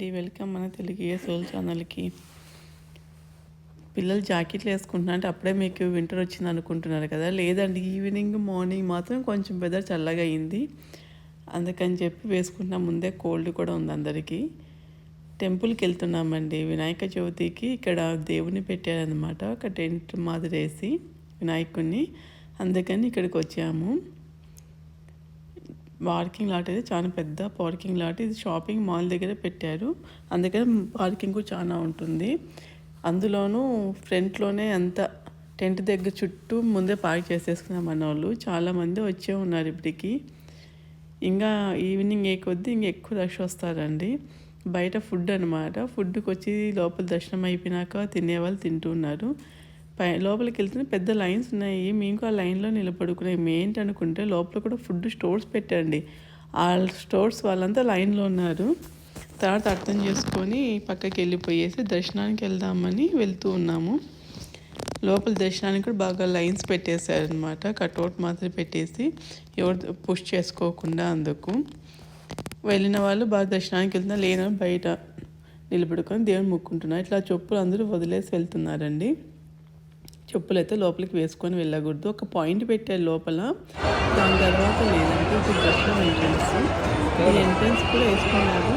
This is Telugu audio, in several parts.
అండి. వెల్కమ్ మన తెలుగు సోల్ ఛానల్కి. పిల్లలు జాకెట్లు వేసుకుంటున్నా అంటే అప్పుడే మీకు వింటర్ వచ్చింది అనుకుంటున్నారు కదా. లేదండి ఈవినింగ్ మార్నింగ్ మాత్రం కొంచెం వెదర్ చల్లగా అయింది. అందుకని చెప్పి వేసుకున్న ముందే కోల్డ్ కూడా ఉంది అందరికీ. టెంపుల్కి వెళ్తున్నామండి. వినాయక చవితికి ఇక్కడ దేవుని పెట్టారనమాట ఒక టెంట్ మాదిరి వేసి వినాయకుడిని అందుకని ఇక్కడికి వచ్చాము. పార్కింగ్ లాట్ అయితే చాలా పెద్ద పార్కింగ్ లాట్. ఇది షాపింగ్ మాల్ దగ్గర పెట్టారు. అందుకని పార్కింగ్ కూడా చాలా ఉంటుంది. అందులోనూ ఫ్రంట్లోనే అంత టెంట్ దగ్గర చుట్టూ ముందే పార్క్ చేసేసుకున్నాం మన వాళ్ళు. చాలామంది వచ్చే ఉన్నారు ఇప్పటికి. ఇంకా ఈవినింగ్ ఏ కొద్దీ ఇంక ఎక్కువ రష్ వస్తారండి. బయట ఫుడ్ అనమాట ఫుడ్కి వచ్చి లోపల దర్శనం అయిపోయినాక తినేవాళ్ళు తింటున్నారు పై లోపలికి వెళ్తున్న పెద్ద లైన్స్ ఉన్నాయి. మేము ఆ లైన్లో నిలబడుకున్నాయి ఏంటి అనుకుంటే లోపల కూడా ఫుడ్ స్టోర్స్ పెట్టండి. ఆ స్టోర్స్ వాళ్ళంతా లైన్లో ఉన్నారు. తర్వాత అర్థం చేసుకొని పక్కకి వెళ్ళిపోయేసి దర్శనానికి వెళ్దామని వెళ్తూ ఉన్నాము. లోపల దర్శనానికి కూడా బాగా లైన్స్ పెట్టేశారనమాట కట్అవుట్ మాత్రం పెట్టేసి ఎవరు పుష్ చేసుకోకుండా అందుకు. వెళ్ళిన వాళ్ళు బాగా దర్శనానికి వెళ్తున్నారు లేని బయట నిలబడుకొని దేవుని ముక్కుంటున్నారు. ఇట్లా చెప్పులు అందరూ వదిలేసి వెళ్తున్నారండి. చెప్పులు అయితే లోపలికి వేసుకొని వెళ్ళకూడదు. ఒక పాయింట్ పెట్టారు లోపల దాని తర్వాత లేదంటే ఇది దర్శనం ఎంట్రన్స్. ఈ ఎంట్రన్స్ కూడా వేసుకున్నారు.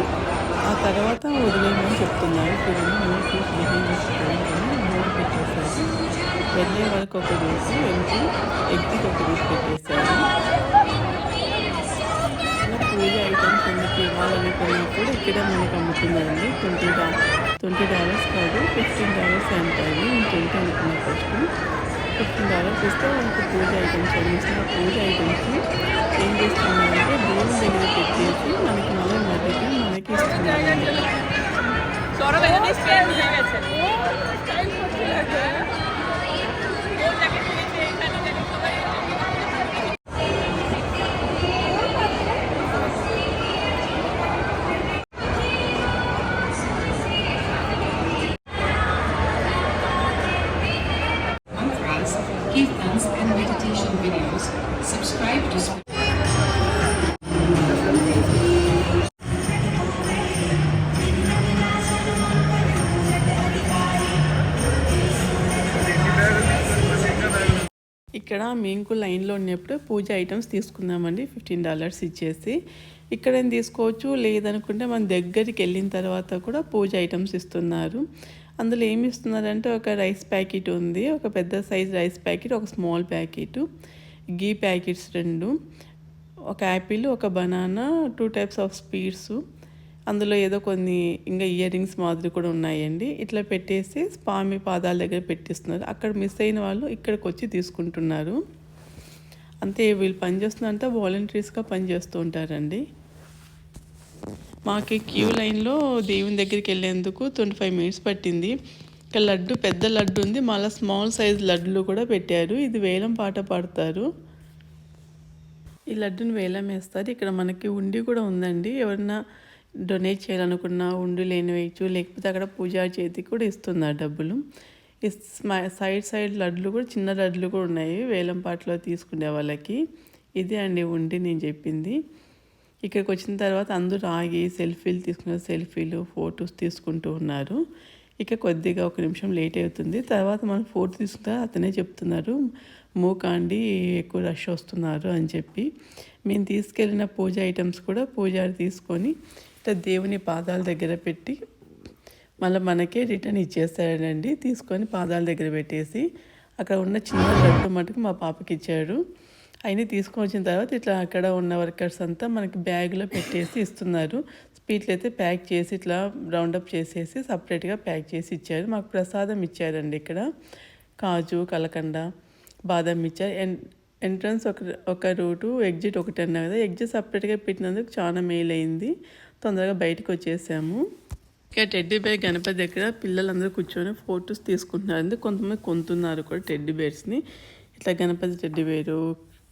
ఆ తర్వాత వదిలేమని చెప్తున్నారు. చూడండి మూడు పాయింట్ అని మూడు పెట్టేశారు. వెళ్ళే వాళ్ళకి ఒక రోజు ఎంట్రీ ఎగ్జిట్ ఒక రోజు పెట్టేశారు. పూజ ఐటమ్స్ ఎందుకు ఇవ్వాలనుకున్నప్పుడు ఇక్కడ మనకు అమ్ముతున్నారండి. ట్వంటీ ట్వంటీ డాలర్స్ కాదు ఫిఫ్టీన్ డాలర్స్ అంటాయి నేను ట్వంటీ అనుకున్నా ఫస్ట్ ఫిఫ్టీన్ డాలర్స్ ఇస్తే మనకు పూజ ఐటమ్స్ అందిస్తున్న పూజ ఐటమ్స్ ఏం చేస్తున్నారంటే దేవుని దగ్గర పెట్టేసి మనకి మళ్ళీ మొదటి మనకి ఇస్తున్నారు ఇక్కడ మేము లైన్లో ఉన్నప్పుడు పూజ ఐటమ్స్ తీసుకుందామండి ఫిఫ్టీన్ డాలర్స్ ఇచ్చేసి. ఇక్కడ తీసుకోవచ్చు లేదనుకుంటే మన దగ్గరికి వెళ్ళిన తర్వాత కూడా పూజ ఐటమ్స్ ఇస్తున్నారు. అందులో ఏమి ఇస్తున్నారంటే ఒక రైస్ ప్యాకెట్ ఉంది ఒక పెద్ద సైజ్ రైస్ ప్యాకెట్ ఒక స్మాల్ ప్యాకెట్ గీ ప్యాకెట్స్ రెండు ఒక యాపిల్ ఒక banana two types of sweets అందులో ఏదో కొన్ని ఇంకా ఇయర్ రింగ్స్ మాదిరి కూడా ఉన్నాయండి. ఇట్లా పెట్టేసి స్వామి పాదాల దగ్గర పెట్టిస్తున్నారు. అక్కడ మిస్ అయిన వాళ్ళు ఇక్కడికి వచ్చి తీసుకుంటున్నారు. అంతే వీళ్ళు పనిచేస్తున్నంత వాలంటీర్స్గా పనిచేస్తూ ఉంటారండి. మాకు క్యూ లైన్లో దేవుని దగ్గరికి వెళ్ళేందుకు ట్వంటీ ఫైవ్ మినిట్స్ పట్టింది. ఇక్కడ లడ్డు పెద్ద లడ్డు ఉంది. మళ్ళీ స్మాల్ సైజ్ లడ్డులు కూడా పెట్టారు. ఇది వేలం పాట పాడతారు. ఈ లడ్డుని వేలం వేస్తారు. ఇక్కడ మనకి ఉండి కూడా ఉందండి. ఎవరన్నా డొనేట్ చేయాలనుకున్నా ఉండి లేని వేయచ్చు లేకపోతే అక్కడ పూజా చేతికి కూడా ఇస్తుంది ఆ డబ్బులు. సైడ్ సైడ్ లడ్లు కూడా చిన్న లడ్లు కూడా ఉన్నాయి. వేలం పాటలో తీసుకునే వాళ్ళకి. ఇదే అండి ఉండి నేను చెప్పింది. ఇక్కడికి వచ్చిన తర్వాత అందరూ ఆగి సెల్ఫీలు తీసుకున్న సెల్ఫీలు ఫొటోస్ తీసుకుంటూ ఉన్నారు. ఇక కొద్దిగా ఒక నిమిషం లేట్ అవుతుంది. తర్వాత మనం ఫోటో తీసుకుంటే అతనే చెప్తున్నారు మూకాండి ఎక్కువ రష్ వస్తున్నారు అని చెప్పి. మేము తీసుకెళ్ళిన పూజ ఐటమ్స్ కూడా పూజారి తీసుకొని ఇట్లా దేవుని పాదాల దగ్గర పెట్టి మళ్ళీ మనకే రిటర్న్ ఇచ్చేస్తాడండి. తీసుకొని పాదాల దగ్గర పెట్టేసి అక్కడ ఉన్న చిన్న లడ్డు మటుకు మా పాపకి ఇచ్చాడు. అయినా తీసుకొని వచ్చిన తర్వాత ఇట్లా అక్కడ ఉన్న వర్కర్స్ అంతా మనకి బ్యాగ్లో పెట్టేసి ఇస్తున్నారు. స్వీట్లు అయితే ప్యాక్ చేసి ఇట్లా రౌండప్ చేసేసి సపరేట్గా ప్యాక్ చేసి ఇచ్చారు మాకు ప్రసాదం ఇచ్చారండి ఇక్కడ. కాజు కలకండ బాదం ఇచ్చారు. ఎన్ ఎంట్రన్స్ ఒక ఒక రూటు ఎగ్జిట్ ఒకటి అన్నా కదా. ఎగ్జిట్ సపరేట్గా పెట్టినందుకు చాలా మెయిల్ అయింది తొందరగా బయటకు వచ్చేసాము. ఇక టెడ్డీ బేర్ గణపతి దగ్గర పిల్లలందరూ కూర్చొని ఫొటోస్ తీసుకుంటున్నారు కొంతమంది కొంటున్నారు కూడా టెడ్డీ బేర్స్ని. ఇట్లా గణపతి టెడ్డీ బేరు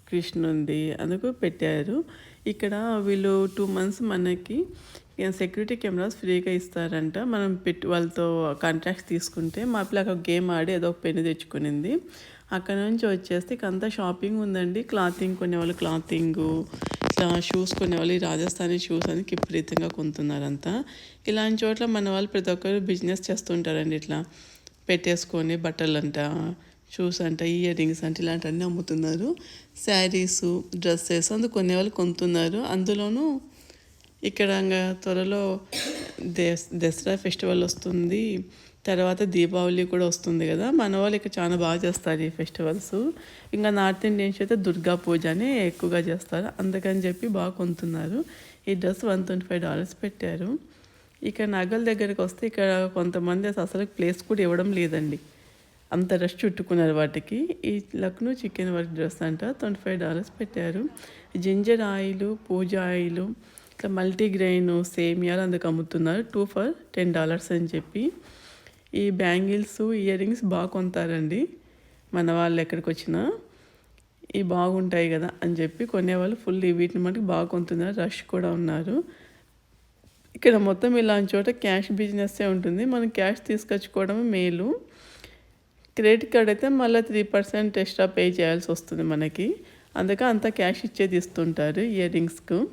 కృష్ణుంది అందుకు పెట్టారు. ఇక్కడ వీళ్ళు టూ మంత్స్ మనకి సెక్యూరిటీ కెమెరాస్ ఫ్రీగా ఇస్తారంట. మనం పెట్టి వాళ్ళతో కాంట్రాక్ట్స్ తీసుకుంటే మా పిల్ల ఒక గేమ్ ఆడి ఏదో ఒక పెన్ను తెచ్చుకునింది. అక్కడ నుంచి వచ్చేస్తే ఇక అంతా షాపింగ్ ఉందండి. క్లాతింగ్ కొనేవాళ్ళు క్లాతింగ్ ఇట్లా షూస్ కొనేవాళ్ళు ఈ రాజస్థానీ షూస్ అని విపరీతంగా కొంటున్నారంతా. ఇలాంటి చోట్ల మన వాళ్ళు ప్రతి ఒక్కరు బిజినెస్ చేస్తుంటారండి ఇట్లా. పెట్టేసుకొని బట్టలంట షూస్ అంట ఇయర్ రింగ్స్ అంట ఇలాంటివన్నీ అమ్ముతున్నారు. శారీస్ డ్రెస్సెస్ అందు కొనేవాళ్ళు కొంటున్నారు. అందులోనూ ఇక్కడ త్వరలో దసరా ఫెస్టివల్ వస్తుంది. తర్వాత దీపావళి కూడా వస్తుంది కదా. మన వాళ్ళు ఇక్కడ చాలా బాగా చేస్తారు ఈ ఫెస్టివల్స్ ఇంకా నార్త్ ఇండియన్స్ అయితే దుర్గా పూజ అని ఎక్కువగా చేస్తారు. అందుకని చెప్పి బాగా కొంటున్నారు. ఈ dress one twenty five dollars పెట్టారు. ఇక్కడ నగల దగ్గరకు వస్తే ఇక్కడ కొంతమంది అసలు ప్లేస్ కూడా ఇవ్వడం లేదండి. అంత రష్ చుట్టుకున్నారు వాటికి. ఈ లక్నో చికెన్ వర్క్ డ్రెస్ అంట ట్వంటీ ఫైవ్ డాలర్స్ పెట్టారు. జింజర్ ఆయిల్ పూజ ఆయిల్ ఇట్లా మల్టీగ్రెయిన్ సేమియాలు అందుకు అమ్ముతున్నారు. టూ ఫర్ టెన్ డాలర్స్ అని చెప్పి. ఈ బ్యాంగిల్స్ ఇయర్ రింగ్స్ బాగా కొంటారండి మన వాళ్ళు ఎక్కడికి వచ్చినా ఇవి బాగుంటాయి కదా అని చెప్పి కొనేవాళ్ళు ఫుల్ వీటిని మటుకు బాగా కొంటున్నారు. రష్ కూడా ఉన్నారు. ఇక్కడ మొత్తం ఇలాంటి చోట క్యాష్ బిజినెస్సే ఉంటుంది. మనం క్యాష్ తీసుకొచ్చుకోవడమే మేలు. క్రెడిట్ కార్డ్ అయితే మళ్ళీ త్రీ పర్సెంట్ ఎక్స్ట్రా పే చేయాల్సి వస్తుంది మనకి. అందుకే అంతా క్యాష్ ఇచ్చేది ఇస్తుంటారు ఇయర్ రింగ్స్కు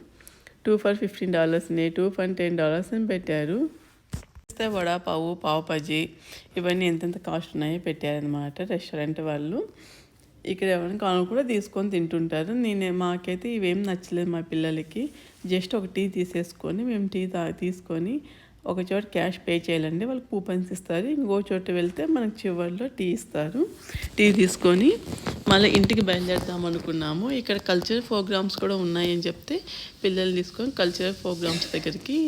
టూ ఫర్ ఫిఫ్టీన్ డాలర్స్ని టూ ఫర్ టెన్ డాలర్స్ని పెట్టారు. ఇస్తే వడా పావు పావు పజీ ఇవన్నీ ఎంతెంత కాస్ట్ ఉన్నాయో పెట్టారనమాట రెస్టారెంట్ వాళ్ళు. ఇక్కడ ఎవరైనా కాను కూడా తీసుకొని తింటుంటారు. నేను మాకైతే ఇవేం నచ్చలేదు మా పిల్లలకి. జస్ట్ ఒక టీ తీసేసుకొని మేము టీ తా తీసుకొని ఒక చోట క్యాష్ పే చేయాలండి వాళ్ళు కూపన్స్ ఇస్తారు. ఇంకో చోట వెళ్తే మనకు చివరిలో టీ ఇస్తారు. టీ తీసుకొని మళ్ళీ ఇంటికి బయలుదేరుదాం అనుకున్నాము. ఇక్కడ కల్చరల్ ప్రోగ్రామ్స్ కూడా ఉన్నాయని చెప్తే పిల్లల్ని తీసుకొని కల్చరల్ ప్రోగ్రామ్స్ దగ్గరికి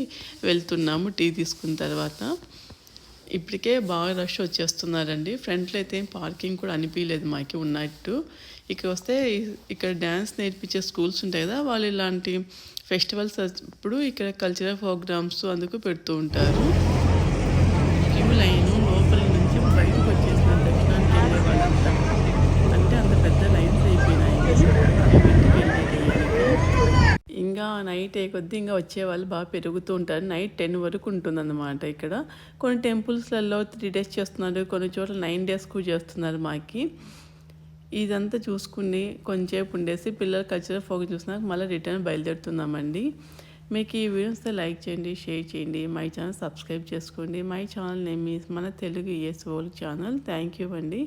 వెళ్తున్నాము టీ తీసుకున్న తర్వాత. ఇప్పటికే బాగా రష్ వచ్చేస్తున్నారండి. ఫ్రంట్లో అయితే ఏం పార్కింగ్ కూడా అనిపించలేదు మాకు ఉన్నట్టు. ఇక్కడ వస్తే ఇక్కడ డ్యాన్స్ నేర్పించే స్కూల్స్ ఉంటాయి కదా వాళ్ళు ఇలాంటి ఫెస్టివల్స్ అప్పుడు ఇక్కడ కల్చరల్ ప్రోగ్రామ్స్ అందుకు పెడుతూ ఉంటారు. క్యూ లైన్ లోపల నుంచి బయటకు వచ్చేసిన వెళ్ళే వాళ్ళంతా అంటే అంత పెద్ద లైన్స్ అయిపోయినాయి. ఇంకా నైట్ ఏ కొద్దీ ఇంకా వచ్చే వాళ్ళు బాగా పెరుగుతూ ఉంటారు. నైట్ టెన్ వరకు ఉంటుందన్నమాట ఇక్కడ. కొన్ని టెంపుల్స్లలో త్రీ డేస్ చేస్తున్నారు కొన్ని చోట్ల నైన్ డేస్ కూడా చేస్తున్నారు మాకి. ఇదంతా చూసుకుని కొంచెంసేపు ఉండేసి పిల్లలు కల్చరల్ ఫోక్ చూసినాక మళ్ళీ రిటర్న్ బయలుదేరుతున్నామండి. మీకు ఈ వీడియోస్ లైక్ చేయండి షేర్ చేయండి మై ఛానల్ సబ్స్క్రైబ్ చేసుకోండి. మై ఛానల్ నేమ్ ఈస్ మన Telugu E S channel thank you అండి.